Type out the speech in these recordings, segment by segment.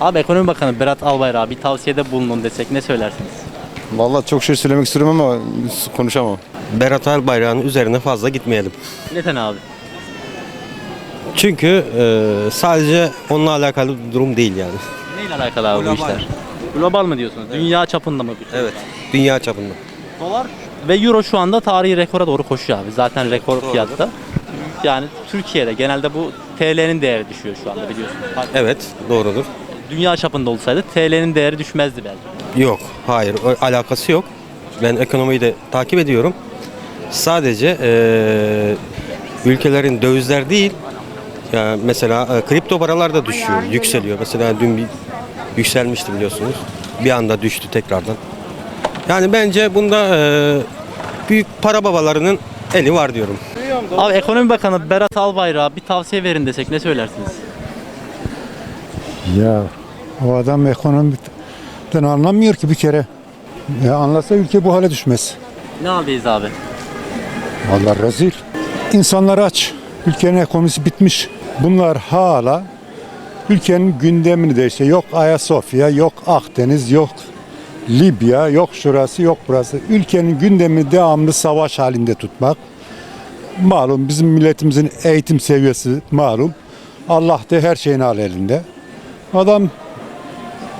Abi Ekonomi Bakanı Berat Albayrak'a bir tavsiyede bulunun desek ne söylersiniz? Vallahi çok şey söylemek istiyorum ama konuşamam. Berat Albayrak'ın üzerine fazla gitmeyelim. Neden abi? Çünkü e, sadece onunla alakalı bir durum değil yani. Neyle alakalı abi bu Global. işler? Global mı diyorsunuz? Dünya çapında mı? bir? Evet. Dünya çapında. Dolar ve Euro şu anda tarihi rekora doğru koşuyor abi. Zaten rekor fiyatta. Yani Türkiye'de genelde bu TL'nin değeri düşüyor şu anda biliyorsunuz. Evet, doğrudur. Dünya çapında olsaydı TL'nin değeri düşmezdi belki. Yok, hayır, o alakası yok. Ben ekonomiyi de takip ediyorum. Sadece e, ülkelerin dövizler değil, ya mesela e, kripto paralar da düşüyor, yükseliyor. Mesela dün bir yükselmişti biliyorsunuz. Bir anda düştü tekrardan. Yani bence bunda e, büyük para babalarının eli var diyorum. Abi Ekonomi Bakanı Berat Albayrak'a bir tavsiye verin desek ne söylersiniz? Ya o adam ekonomiden anlamıyor ki bir kere. Ya anlasa ülke bu hale düşmez. Ne haldeyiz abi? Allah rezil. İnsanlar aç. Ülkenin ekonomisi bitmiş. Bunlar hala ülkenin gündemini de işte yok Ayasofya, yok Akdeniz, yok Libya, yok şurası, yok burası. Ülkenin gündemini devamlı savaş halinde tutmak. Malum bizim milletimizin eğitim seviyesi malum. Allah da her şeyin hal elinde. Adam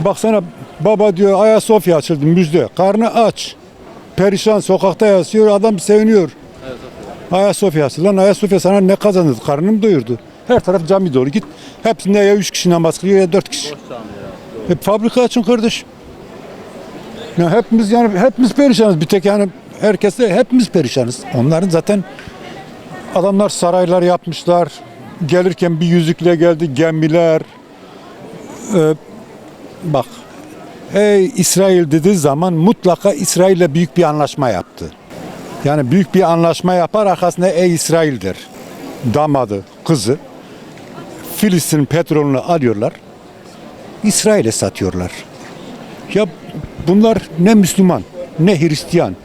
baksana baba diyor Ayasofya açıldı müjde. Karnı aç. Perişan sokakta yatıyor adam seviniyor. Ayasofya açıldı. Lan Ayasofya sana ne kazandırdı? Karnını mı doyurdu? Her taraf cami dolu. Git hepsinde ya üç kişi namaz kılıyor ya dört kişi. Hep fabrika açın kardeş. Ya hepimiz yani hepimiz perişanız. Bir tek yani herkes de hepimiz perişanız. Onların zaten adamlar saraylar yapmışlar. Gelirken bir yüzükle geldi gemiler. Ee, bak Ey İsrail dediği zaman mutlaka İsrail'le büyük bir anlaşma yaptı. Yani büyük bir anlaşma yapar arkasında ey İsrail der. Damadı, kızı Filistin petrolünü alıyorlar. İsrail'e satıyorlar. Ya bunlar ne Müslüman, ne Hristiyan,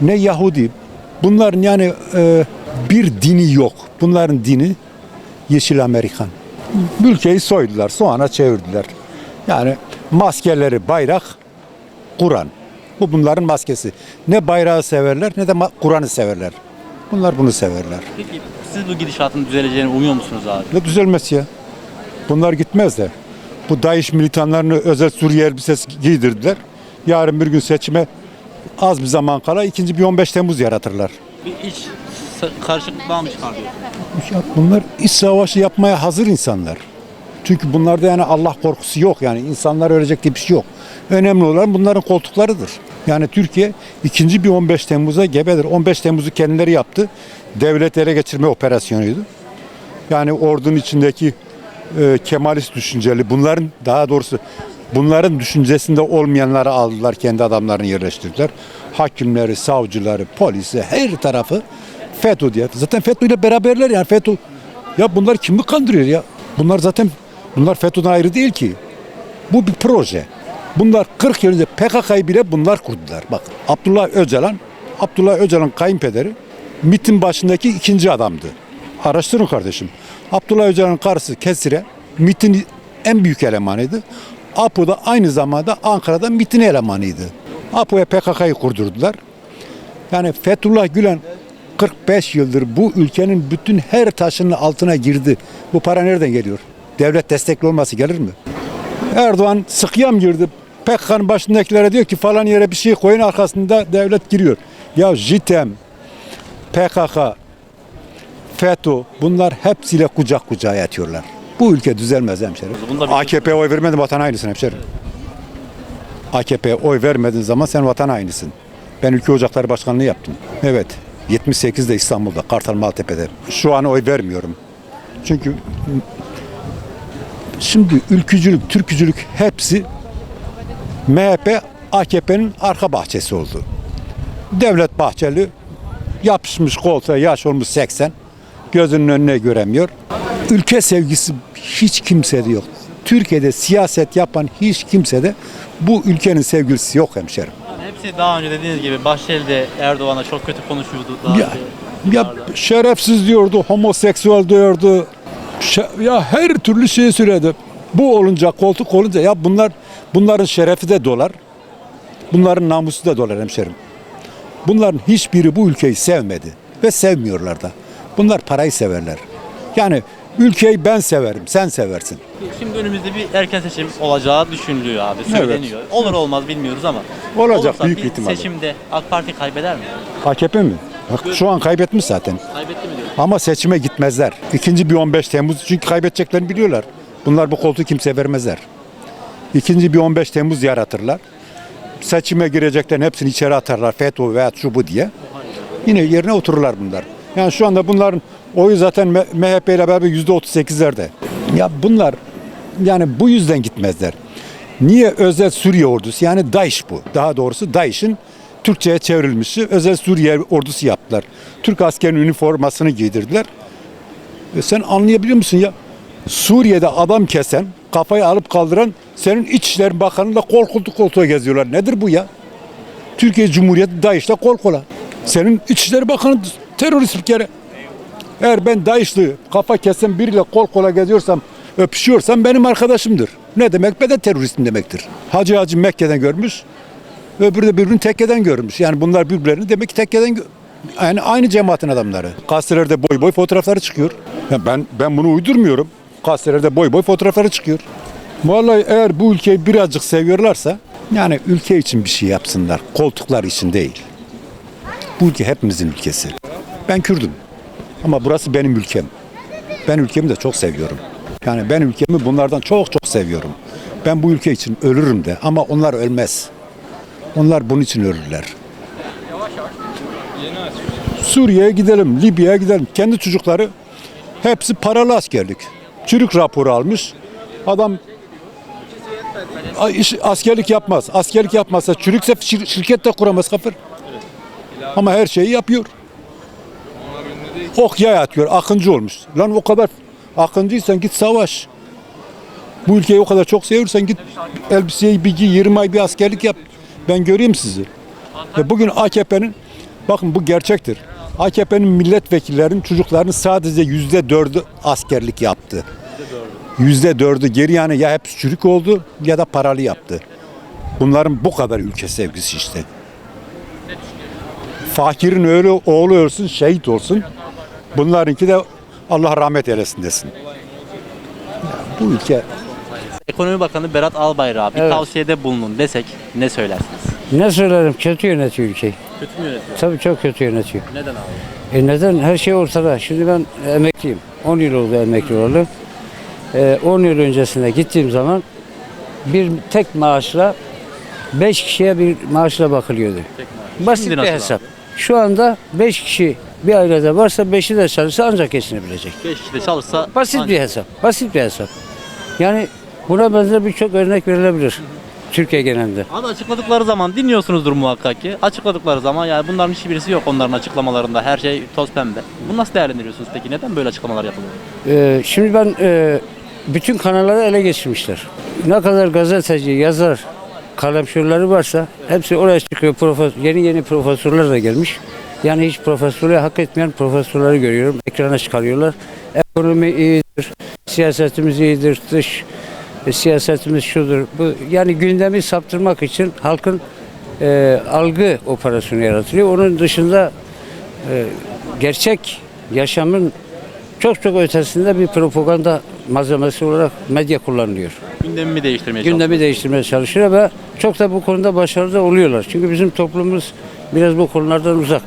ne Yahudi. Bunların yani e, bir dini yok. Bunların dini Yeşil Amerikan. Ülkeyi soydular, soğana çevirdiler. Yani maskeleri bayrak, Kur'an. Bu bunların maskesi. Ne bayrağı severler ne de Kur'an'ı severler. Bunlar bunu severler. Peki siz bu gidişatın düzeleceğine umuyor musunuz abi? Ne düzelmez ya. Bunlar gitmez de. Bu DAEŞ militanlarını özel Suriye elbisesi giydirdiler. Yarın bir gün seçime az bir zaman kala ikinci bir 15 Temmuz yaratırlar. Bir iç karışıklıklar mı bunlar iç savaşı yapmaya hazır insanlar. Çünkü bunlarda yani Allah korkusu yok yani insanlar ölecek diye bir şey yok. Önemli olan bunların koltuklarıdır. Yani Türkiye ikinci bir 15 Temmuz'a gebedir. 15 Temmuz'u kendileri yaptı. Devlet ele geçirme operasyonuydu. Yani ordunun içindeki e, Kemalist düşünceli bunların daha doğrusu bunların düşüncesinde olmayanları aldılar kendi adamlarını yerleştirdiler. Hakimleri, savcıları, polisi her tarafı FETÖ diye. Zaten FETÖ ile beraberler yani FETÖ. Ya bunlar kimi kandırıyor ya? Bunlar zaten bunlar FETÖ'den ayrı değil ki. Bu bir proje. Bunlar 40 yıl önce PKK'yı bile bunlar kurdular. Bak Abdullah Öcalan, Abdullah Öcalan kayınpederi MİT'in başındaki ikinci adamdı. Araştırın kardeşim. Abdullah Öcalan'ın karısı Kesire MİT'in en büyük elemanıydı. APO da aynı zamanda Ankara'da MİT'in elemanıydı. APO'ya PKK'yı kurdurdular. Yani Fethullah Gülen 45 yıldır bu ülkenin bütün her taşının altına girdi. Bu para nereden geliyor? Devlet destekli olması gelir mi? Erdoğan sıkıyam girdi. PKK'nın başındakilere diyor ki falan yere bir şey koyun arkasında devlet giriyor. Ya JITEM, PKK, FETÖ bunlar hepsiyle kucak kucağa yatıyorlar. Bu ülke düzelmez hemşerim. AKP'ye oy vermedin vatan hainisin hemşerim. AKP'ye oy vermediğin zaman sen vatan hainisin. Ben Ülke Ocakları Başkanlığı yaptım. Evet. 78'de İstanbul'da, Kartal Maltepe'de. Şu an oy vermiyorum. Çünkü şimdi ülkücülük, türkücülük hepsi MHP, AKP'nin arka bahçesi oldu. Devlet Bahçeli yapışmış koltuğa yaş olmuş 80. Gözünün önüne göremiyor. Ülke sevgisi hiç kimsede yok. Türkiye'de siyaset yapan hiç kimsede bu ülkenin sevgilisi yok hemşerim. Hepsi daha önce dediğiniz gibi Bahçeli'de Erdoğan'a çok kötü konuşuyordu. Daha Ya, ya şerefsiz diyordu, homoseksüel diyordu. Ya her türlü şeyi söyledi. Bu olunca koltuk olunca ya bunlar bunların şerefi de dolar. Bunların namusu da dolar hemşerim. Bunların hiçbiri bu ülkeyi sevmedi ve sevmiyorlar da. Bunlar parayı severler. Yani ülkeyi ben severim, sen seversin. Şimdi önümüzde bir erken seçim olacağı düşünülüyor abi. Söyleniyor. Olur olmaz bilmiyoruz ama. Olacak, olursa büyük bir ihtimalle. seçimde AK Parti kaybeder mi? AKP mi? Bak şu an kaybetmiş zaten. Kaybetti mi diyor? Ama seçime gitmezler. İkinci bir 15 Temmuz çünkü kaybedeceklerini biliyorlar. Bunlar bu koltuğu kimseye vermezler. İkinci bir 15 Temmuz yaratırlar. Seçime gireceklerin hepsini içeri atarlar. FETÖ veya şu bu diye. Yine yerine otururlar bunlar. Yani şu anda bunların oyu zaten MHP ile beraber %38'lerde. Ya bunlar yani bu yüzden gitmezler. Niye özel Suriye ordusu yani DAEŞ bu. Daha doğrusu DAEŞ'in Türkçe'ye çevrilmişi özel Suriye ordusu yaptılar. Türk askerinin üniformasını giydirdiler. E sen anlayabiliyor musun ya? Suriye'de adam kesen, kafayı alıp kaldıran senin İçişleri Bakanı'yla kol koltuk koltuğa geziyorlar. Nedir bu ya? Türkiye Cumhuriyeti DAEŞ'le kol kola. Senin İçişleri Bakanı terörist bir kere. Eğer ben DAEŞ'li kafa kesen biriyle kol kola geziyorsam, öpüşüyorsam benim arkadaşımdır. Ne demek? Ben de teröristim demektir. Hacı Hacı Mekke'den görmüş, öbürü de birbirini tekkeden görmüş. Yani bunlar birbirlerini demek ki tekkeden yani aynı cemaatin adamları. Gazetelerde boy boy fotoğrafları çıkıyor. Ya ben ben bunu uydurmuyorum. Gazetelerde boy boy fotoğrafları çıkıyor. Vallahi eğer bu ülkeyi birazcık seviyorlarsa yani ülke için bir şey yapsınlar. Koltuklar için değil. Bu ülke hepimizin ülkesi. Ben Kürdüm. Ama burası benim ülkem. Ben ülkemi de çok seviyorum. Yani ben ülkemi bunlardan çok çok seviyorum. Ben bu ülke için ölürüm de ama onlar ölmez. Onlar bunun için ölürler. Suriye'ye gidelim, Libya'ya gidelim. Kendi çocukları hepsi paralı askerlik. Çürük raporu almış. Adam askerlik yapmaz. Askerlik yapmazsa çürükse şir- şirket de kuramaz kafir. Ama her şeyi yapıyor. Ok yay atıyor. Akıncı olmuş. Lan o kadar akıncıysan git savaş. Bu ülkeyi o kadar çok seviyorsan git elbiseyi bir giy, 20 ay bir askerlik yap. Ben göreyim sizi. Ve bugün AKP'nin, bakın bu gerçektir. AKP'nin milletvekillerinin çocuklarının sadece yüzde dördü askerlik yaptı. Yüzde dördü geri yani ya hep çürük oldu ya da paralı yaptı. Bunların bu kadar ülke sevgisi işte. Fakirin öyle oğlu ölsün, şehit olsun. Bunlarınki de Allah rahmet eylesin desin. Ya bu ülke Ekonomi Bakanı Berat Albayrak'a bir Evet. tavsiyede bulunun desek ne söylersiniz? Ne söylerim? Kötü yönetiyor ülkeyi. Kötü mü yönetiyor? Tabii çok kötü yönetiyor. Neden abi? E neden? Her şey ortada. Şimdi ben emekliyim. 10 yıl oldu emekli olalı. E, 10 yıl öncesine gittiğim zaman bir tek maaşla 5 kişiye bir maaşla bakılıyordu. Basit Şimdi bir nasıl hesap. Şu anda 5 kişi bir ailede varsa 5'i de çalışsa ancak geçinebilecek. 5 kişi de çalışsa Basit bir hesap. Basit bir hesap. Yani buna benzer birçok örnek verilebilir. Türkiye genelinde. Abi açıkladıkları zaman dinliyorsunuzdur muhakkak ki. Açıkladıkları zaman yani bunların hiçbirisi yok onların açıklamalarında. Her şey toz pembe. Bunu nasıl değerlendiriyorsunuz peki? Neden böyle açıklamalar yapılıyor? Ee, şimdi ben e, bütün kanalları ele geçirmişler. Ne kadar gazeteci, yazar, kalemşörleri varsa hepsi oraya çıkıyor. Profesör, yeni yeni profesörler de gelmiş. Yani hiç profesörlüğü hak etmeyen profesörleri görüyorum. Ekrana çıkarıyorlar. Ekonomi iyidir, siyasetimiz iyidir, dış e, siyasetimiz şudur. Bu yani gündemi saptırmak için halkın e, algı operasyonu yaratılıyor. Onun dışında e, gerçek yaşamın çok çok ötesinde bir propaganda malzemesi olarak medya kullanılıyor. Gündemimi değiştirmeye Gündemi değiştirmeye çalışıyor ve çok da bu konuda başarılı oluyorlar. Çünkü bizim toplumumuz biraz bu konulardan uzak.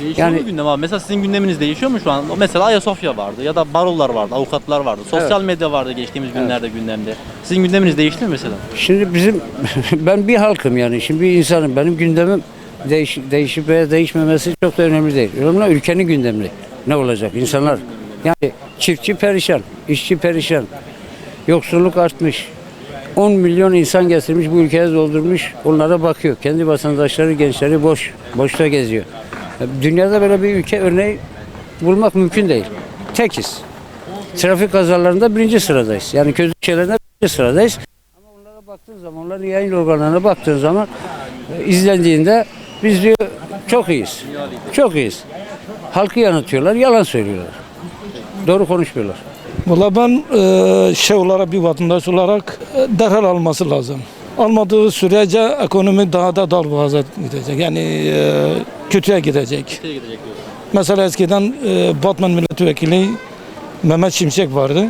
Değişiyor Yani- mu gündem abi? Mesela sizin gündeminiz değişiyor mu şu an? Mesela Ayasofya vardı ya da barolar vardı, avukatlar vardı. Sosyal medya vardı geçtiğimiz günlerde gündemde. Sizin gündeminiz değişti mi mesela? Şimdi bizim ben bir halkım yani şimdi bir insanım benim gündemim değiş, değişip veya değişmemesi çok da önemli değil. Önemli ülkenin gündemi. Ne olacak? İnsanlar yani çiftçi perişan, işçi perişan, yoksulluk artmış. 10 milyon insan getirmiş bu ülkeye doldurmuş. Onlara bakıyor. Kendi vatandaşları, gençleri boş, boşta geziyor. Dünyada böyle bir ülke örneği bulmak mümkün değil. Tekiz. Trafik kazalarında birinci sıradayız. Yani kötü şeylerinde birinci sıradayız. Ama onlara baktığın zaman, onların yayın organlarına baktığın zaman e, izlendiğinde biz diyor çok iyiyiz. Çok iyiyiz. Halkı yanıltıyorlar, yalan söylüyorlar. Doğru konuşmuyorlar. Valla ben e, şey olarak bir vatandaş olarak e, derhal alması lazım. Almadığı sürece ekonomi daha da darboğaza gidecek. Yani e, kötüye gidecek. Mesela eskiden e, Batman milletvekili Mehmet Şimşek vardı.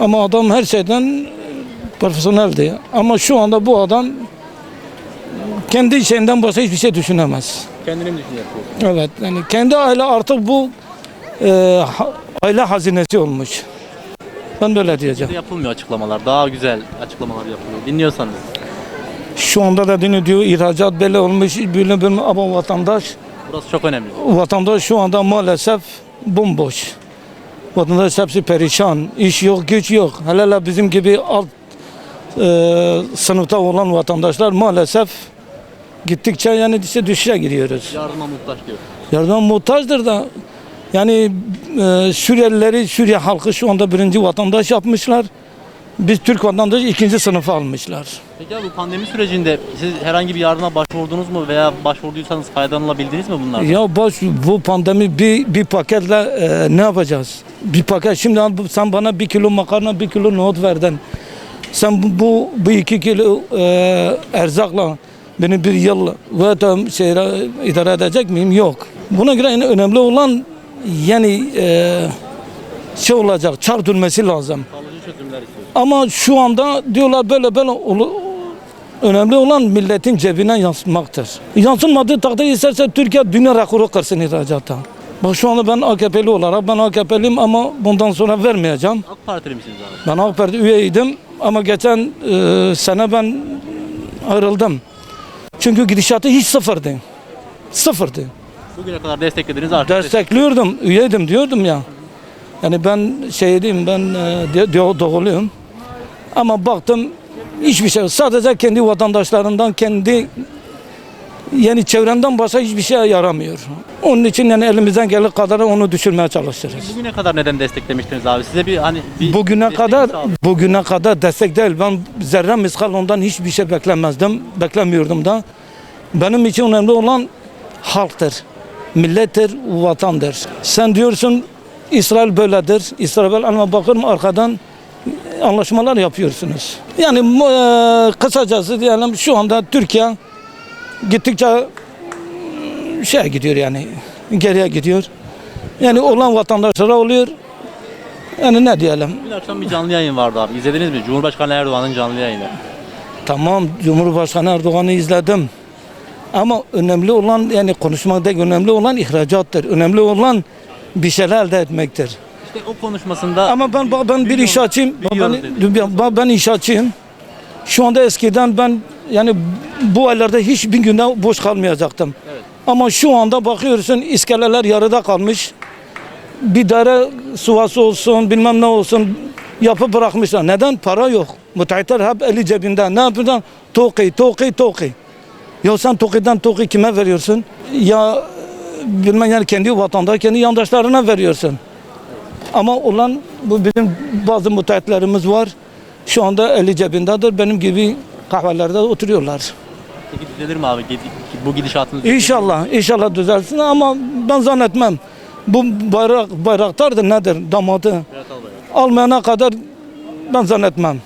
Ama adam her şeyden profesyoneldi. Ama şu anda bu adam kendi şeyinden başka hiçbir şey düşünemez. Kendini mi düşünüyorsun? Evet yani kendi aile artık bu e, ha- aile hazinesi olmuş. Ben böyle diyeceğim. Yapılmıyor açıklamalar. Daha güzel açıklamalar yapılıyor. Dinliyorsanız. Şu anda da dini diyor ihracat böyle olmuş böyle böyle ama vatandaş Burası çok önemli. vatandaş şu anda maalesef bomboş. Vatandaş hepsi perişan. İş yok, güç yok. Hele hele bizim gibi alt e, sınıfta olan vatandaşlar maalesef gittikçe yani işte düşüşe gidiyoruz. Yardıma muhtaç diyor. Yardım muhtaçtır da yani e, Suriyelileri Suriye halkı şu anda birinci vatandaş yapmışlar. Biz Türk vatandaşı ikinci sınıfa almışlar. Peki abi bu pandemi sürecinde siz herhangi bir yardıma başvurdunuz mu veya başvurduysanız faydalanabildiniz mi bunlardan? Ya baş bu pandemi bir bir paketle e, ne yapacağız? Bir paket şimdi al sen bana bir kilo makarna bir kilo nohut verdin. Sen bu bu, bu iki kilo e, erzakla beni bir yıl ve şeyle idare edecek miyim? Yok. Buna göre en önemli olan yani e, şey olacak, çar dönmesi lazım. İstiyoruz. Ama şu anda diyorlar böyle böyle önemli olan milletin cebine yansımaktır. Yansımadığı takdirde isterse Türkiye dünya rekoru kırsın ihracatta. Bak şu anda ben AKP'li olarak ben AKP'liyim ama bundan sonra vermeyeceğim. AK Partili misiniz abi? Ben AK Parti üyeydim ama geçen e, sene ben ayrıldım. Çünkü gidişatı hiç sıfırdı. Sıfırdı. Bugüne kadar desteklediğiniz artık Destekliyordum, üyeydim diyordum ya. Yani ben şey diyeyim ben e, doğuluyum. Ama baktım hiçbir şey yok. Sadece kendi vatandaşlarından, kendi yani çevremden başka hiçbir şey yaramıyor. Onun için yani elimizden geldiği kadar onu düşürmeye çalışırız. Bugüne kadar neden desteklemiştiniz abi? Size bir hani bir Bugüne kadar bugüne kadar destek değil. Ben zerre miskal ondan hiçbir şey beklemezdim. Beklemiyordum da. Benim için önemli olan halktır. Millettir, vatandır. Sen diyorsun İsrail böyledir. İsrail ama bakıyorum arkadan anlaşmalar yapıyorsunuz. Yani e, kısacası diyelim şu anda Türkiye gittikçe şey gidiyor yani geriye gidiyor. Yani olan vatandaşlara oluyor. Yani ne diyelim? Dün akşam bir canlı yayın vardı abi. İzlediniz mi? Cumhurbaşkanı Erdoğan'ın canlı yayını. Tamam Cumhurbaşkanı Erdoğan'ı izledim. Ama önemli olan yani konuşmak değil önemli olan ihracattır. Önemli olan bir şeyler elde etmektir. İşte o konuşmasında Ama ben ben bir Biliyorum, iş açayım. Bak biliyorum Ben, ben, ben iş açayım. Şu anda eskiden ben yani bu aylarda hiçbir günde boş kalmayacaktım. Ama şu anda bakıyorsun iskeleler yarıda kalmış. Bir daire suvası olsun bilmem ne olsun yapıp bırakmışlar. Neden? Para yok. Müteahhitler hep eli cebinde. Ne yapıyorsun? Toki, toki, toki. Ya sen Toki'den Toki kime veriyorsun? Ya bilmem yani kendi vatandaş, kendi yandaşlarına veriyorsun. Ama olan bu bizim bazı müteahhitlerimiz var. Şu anda eli cebindedir. Benim gibi kahvelerde oturuyorlar. peki düzelir mi abi? Bu gidişatınız İnşallah, inşallah düzelsin ama ben zannetmem. Bu bayrak, bayraktardır nedir damadı. Almayana kadar ben zannetmem.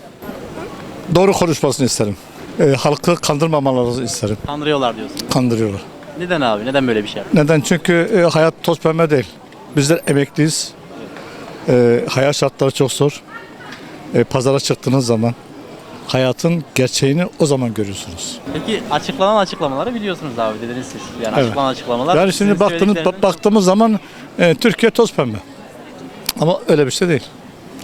Doğru konuşmasını isterim. Ee, halkı kandırmamalarını isterim. Kandırıyorlar diyorsun. Kandırıyorlar. Neden abi? Neden böyle bir şey? Neden? Çünkü e, hayat toz pembe değil. Bizler emekliyiz. E, hayat şartları çok zor. E, pazara çıktığınız zaman hayatın gerçeğini o zaman görüyorsunuz. Peki açıklanan açıklamaları biliyorsunuz abi dediniz siz. Yani Evet. açıklanan açıklamalar. Yani şimdi baktığınız, söyledikleriniz- baktığımız zaman e, Türkiye toz pembe. Ama öyle bir şey değil.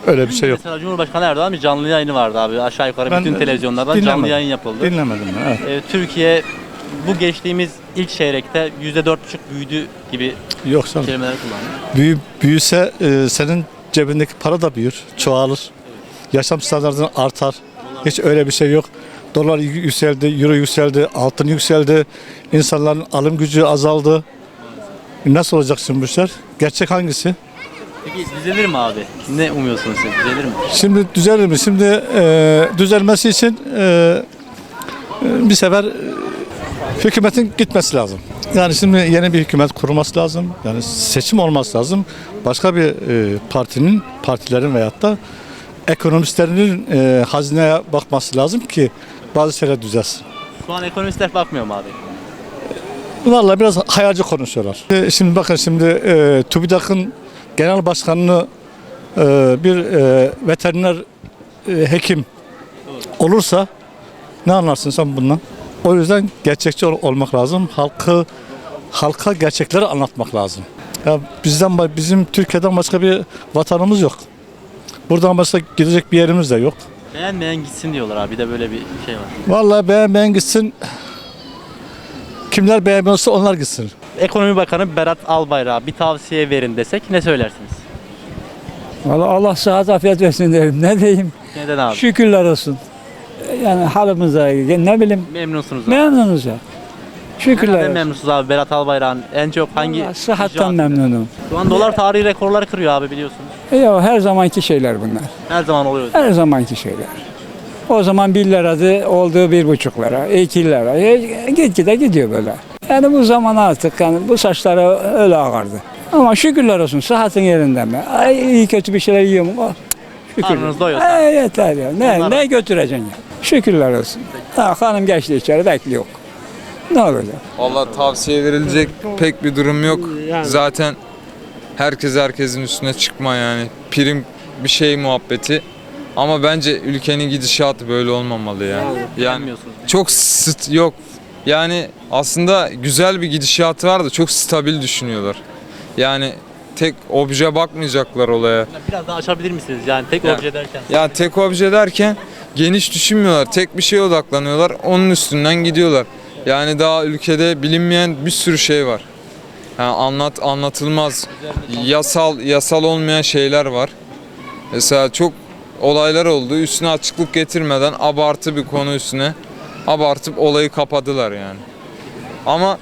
Öyle bir şey yok. Mesela Cumhurbaşkanı Erdoğan bir canlı yayını vardı abi. Aşağı yukarı Ben bütün televizyonlardan canlı dinlemedim. yayın yapıldı. Dinlemedim ben. Evet. Ee, Türkiye bu geçtiğimiz ilk çeyrekte %4,5 büyüdü gibi Yok canım. kelimeler kullandı. Büyü, büyüse e, senin cebindeki para da büyür, çoğalır. Yaşam standartın artar. Hiç öyle bir şey yok. Dolar yü- yükseldi, euro yükseldi, altın yükseldi. İnsanların alım gücü azaldı. Nasıl olacak şimdi bu işler? Gerçek hangisi? Peki düzelir mi abi? Ne umuyorsunuz siz? Düzelir mi? Şimdi düzelir mi? Şimdi e, düzelmesi için e, e, bir sefer e, hükümetin gitmesi lazım. Yani şimdi yeni bir hükümet kurulması lazım. Yani seçim olması lazım. Başka bir e, partinin, partilerin veyahut da ekonomistlerinin e, hazineye bakması lazım ki bazı şeyler düzelsin. Şu an ekonomistler bakmıyor mu abi? Vallahi biraz hayalci konuşuyorlar. E, Şimdi bakın şimdi e, TÜBİTAK'ın genel başkanını e, bir e, veteriner e, hekim olursa ne anlarsın sen bundan? O yüzden gerçekçi ol- olmak lazım. Halkı halka gerçekleri anlatmak lazım. Ya bizden bizim Türkiye'den başka bir vatanımız yok. Buradan başka gidecek bir yerimiz de yok. Beğenmeyen gitsin diyorlar abi. Bir de böyle bir şey var. Vallahi beğenmeyen gitsin. Kimler beğenmiyorsa onlar gitsin. Ekonomi Bakanı Berat Albayrak'a bir tavsiye verin desek ne söylersiniz? Valla Allah sıhhat afiyet versin derim. Ne diyeyim? Neden abi? Şükürler olsun. Yani halimize ne bileyim Memnunsunuz abi. memnunuz ya. Neden Şükürler olsun. memnunsunuz abi Berat Albayrak'ın en çok hangi Vallahi sıhhattan icraatı? memnunum. Şu an dolar tarihi rekorlar kırıyor abi biliyorsunuz. E ya her zamanki şeyler bunlar. Her zaman oluyor. Her zamanki şeyler. O zaman bir liradı oldu bir buçuk lira, iki lira. E, gitgide gidiyor böyle. Yani bu zaman artık yani bu saçlara öyle ağardı. Ama şükürler olsun sıhhatin yerinde mi? Ay, iyi kötü bir şeyler yiyor mu? Oh, şükür. Karnınız doyuyorsa. E, yeter ya. Ne, Onlar- ne götüreceksin ya? Şükürler olsun. Ha, hanım geçti içeri bekliyor. Ne olacak? Valla tavsiye verilecek pek bir durum yok. Zaten herkes herkesin üstüne çıkma yani. Prim bir şey muhabbeti. Ama bence ülkenin gidişatı böyle olmamalı yani. Yani çok sıt yok. Yani aslında güzel bir gidişatı var da çok stabil düşünüyorlar. Yani tek obje bakmayacaklar olaya. Biraz daha açabilir misiniz? Yani tek Ya- obje derken. Ya tek obje derken geniş düşünmüyorlar. Tek bir şeye odaklanıyorlar. Onun üstünden gidiyorlar. Yani daha ülkede bilinmeyen bir sürü şey var. Yani anlat anlatılmaz yasal yasal olmayan şeyler var. Mesela çok olaylar oldu. Üstüne açıklık getirmeden abartı bir konu üstüne abartıp olayı kapadılar yani. Ama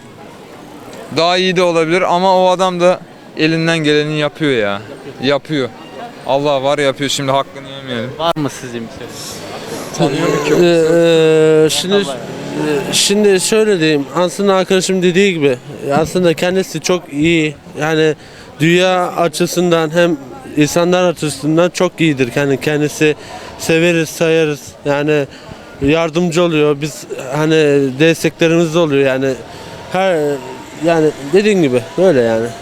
daha iyi de olabilir ama o adam da elinden geleni yapıyor ya. Yapıyor. Allah var yapıyor şimdi hakkını yemeyelim. Var mı sizin bir şey? Ee, şimdi e, şimdi şöyle diyeyim. Aslında arkadaşım dediği gibi aslında kendisi çok iyi. Yani dünya açısından hem insanlar açısından çok iyidir. Yani kendisi severiz, sayarız. Yani yardımcı oluyor. Biz hani desteklerimiz de oluyor yani. Her yani dediğin gibi böyle yani.